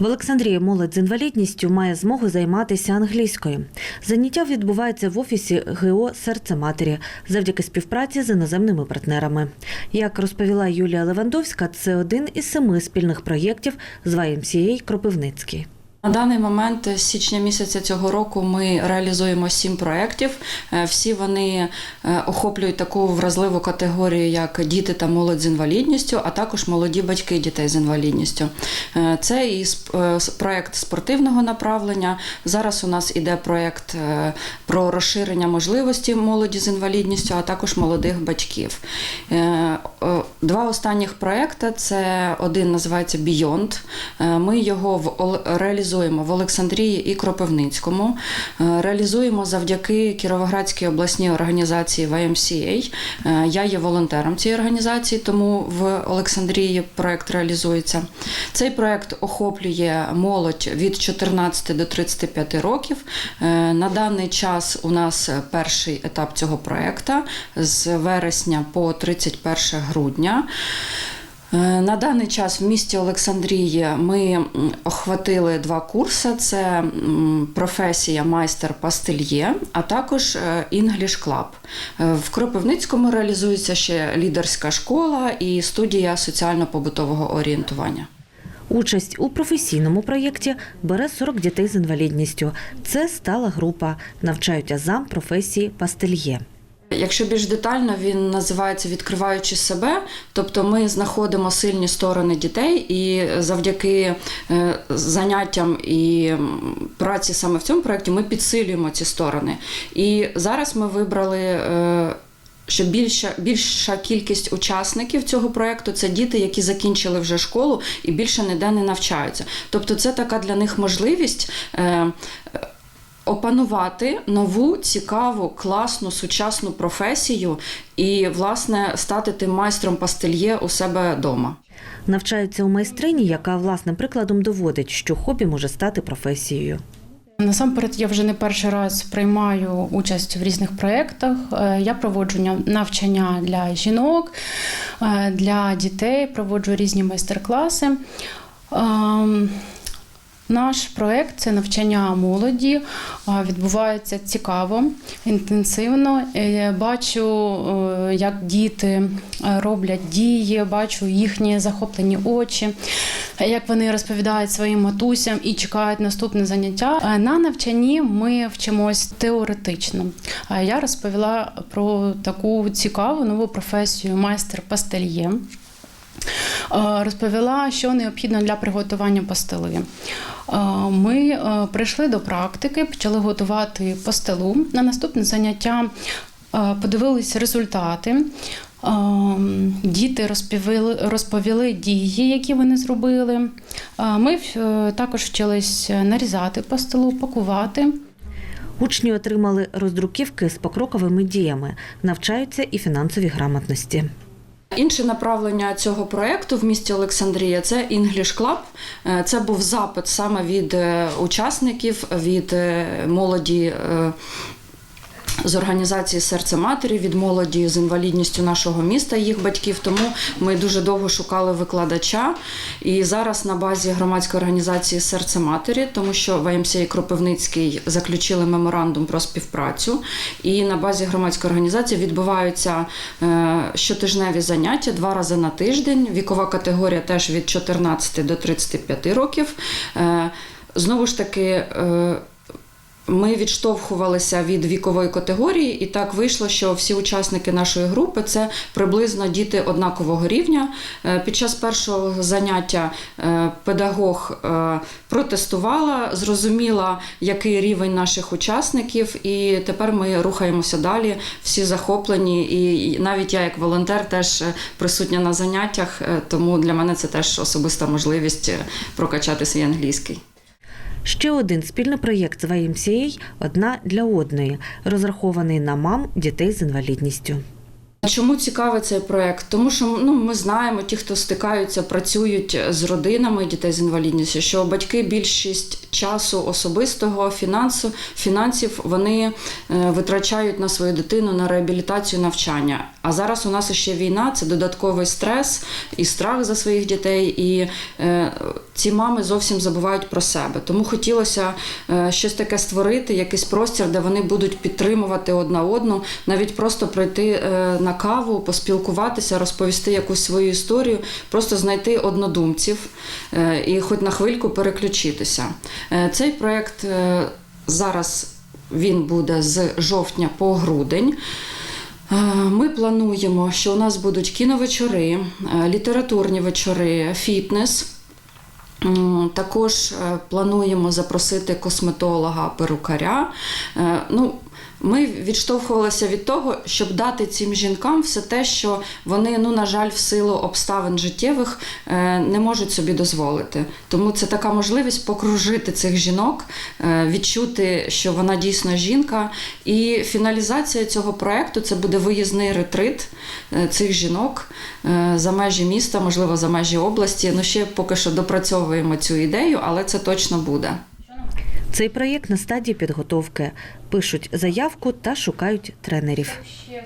В Олександрії молодь з інвалідністю має змогу займатися англійською. Заняття відбувається в офісі ГО Серце матері завдяки співпраці з іноземними партнерами. Як розповіла Юлія Левандовська, це один із семи спільних проєктів з YMCA Кропивницький. На даний момент з січня місяця цього року ми реалізуємо сім проєктів. Е, Всі вони е, охоплюють таку вразливу категорію, як діти та молодь з інвалідністю, а також молоді батьки дітей з інвалідністю. Е, Це і е, проєкт спортивного направлення. Зараз у нас іде проєкт е, про розширення можливості молоді з інвалідністю, а також молодих батьків. Е, Два останніх проекти це один називається Beyond. Е, Ми його Ол- реалізуємо в Олександрії і Кропивницькому. Е, Реалізуємо завдяки Кіровоградській обласній організації YMCA. Е, Я є волонтером цієї організації, тому в Олександрії проект реалізується. Цей проект охоплює молодь від 14 до 35 років. Е, На даний час у нас перший етап цього проекту з вересня по 31 грудня. Е, На даний час в місті Олександрії ми охватили два курси: це професія майстер пастельє, а також е, English Club. Е, В Кропивницькому реалізується ще лідерська школа і студія соціально-побутового орієнтування. Участь у професійному проєкті бере 40 дітей з інвалідністю. Це стала група. Навчають азам професії пастельє. Якщо більш детально, він називається Відкриваючи себе. Тобто ми знаходимо сильні сторони дітей і завдяки е, заняттям і праці саме в цьому проєкті ми підсилюємо ці сторони. І зараз ми вибрали. е, що більша, більша кількість учасників цього проєкту це діти, які закінчили вже школу і більше ніде не навчаються. Тобто, це така для них можливість е, опанувати нову, цікаву, класну, сучасну професію і, власне, стати тим майстром пастельє у себе вдома. Навчаються у майстрині, яка власним прикладом доводить, що хобі може стати професією. Насамперед, я вже не перший раз приймаю участь в різних проєктах. Е, Я проводжу ня- навчання для жінок, е, для дітей, проводжу різні майстер-класи. Наш проєкт це навчання молоді. Відбувається цікаво, інтенсивно. Е, Бачу, е, як діти е, роблять дії, бачу їхні захоплені очі, е, як вони розповідають своїм матусям і чекають наступне заняття. Е, На навчанні ми вчимось теоретично. Я розповіла про таку цікаву нову професію майстер пастельє. Е, Розповіла, що необхідно для приготування пастили. Е, Ми е, прийшли до практики, почали готувати пастилу. На наступне заняття подивилися результати. Діти розповіли, розповіли дії, які вони зробили. Ми також вчились нарізати пастилу, пакувати. Учні отримали роздруківки з покроковими діями, навчаються і фінансовій грамотності. Інше направлення цього проєкту в місті Олександрія це English Club. Е, Це був запит саме від е, учасників, від е, молоді. Е, З організації Серце матері від молоді з інвалідністю нашого міста, їх батьків. Тому ми дуже довго шукали викладача. І зараз на базі громадської організації Серце матері, тому що ВМС Кропивницький заключили меморандум про співпрацю. І на базі громадської організації відбуваються е, щотижневі заняття два рази на тиждень. Вікова категорія теж від 14 до 35 років. Е, Знову ж таки. Ми відштовхувалися від вікової категорії, і так вийшло, що всі учасники нашої групи це приблизно діти однакового рівня. Е, Під час першого заняття е, педагог е, протестувала, зрозуміла, який рівень наших учасників, і тепер ми рухаємося далі. Всі захоплені, і навіть я, як волонтер, теж присутня на заняттях, тому для мене це теж особиста можливість прокачати свій англійський. Ще один спільний проєкт з YMCA одна для одної, розрахований на мам дітей з інвалідністю. Чому цікавий цей проект? Тому що ну, ми знаємо, ті, хто стикаються, працюють з родинами дітей з інвалідністю, що батьки більшість часу особистого фінансу, фінансів вони е, витрачають на свою дитину на реабілітацію навчання. А зараз у нас ще війна, це додатковий стрес і страх за своїх дітей, і е, ці мами зовсім забувають про себе. Тому хотілося е, щось таке створити, якийсь простір, де вони будуть підтримувати одна одну, навіть просто прийти е, на каву, поспілкуватися, розповісти якусь свою історію, просто знайти однодумців е, і хоч на хвильку переключитися. Е, цей проєкт е, зараз він буде з жовтня по грудень. Ми плануємо, що у нас будуть кіновечори, літературні вечори, фітнес. Також плануємо запросити косметолога, перукаря. Е, Ну, ми відштовхувалися від того, щоб дати цим жінкам все те, що вони, ну на жаль, в силу обставин життєвих е, не можуть собі дозволити. Тому це така можливість покружити цих жінок, е, відчути, що вона дійсно жінка. І фіналізація цього проекту це буде виїзний ретрит е, цих жінок за межі міста, можливо, за межі області. Ну ще поки що допрацьовуємо цю ідею, але це точно буде. Цей проєкт на стадії підготовки. Пишуть заявку та шукають тренерів. Ще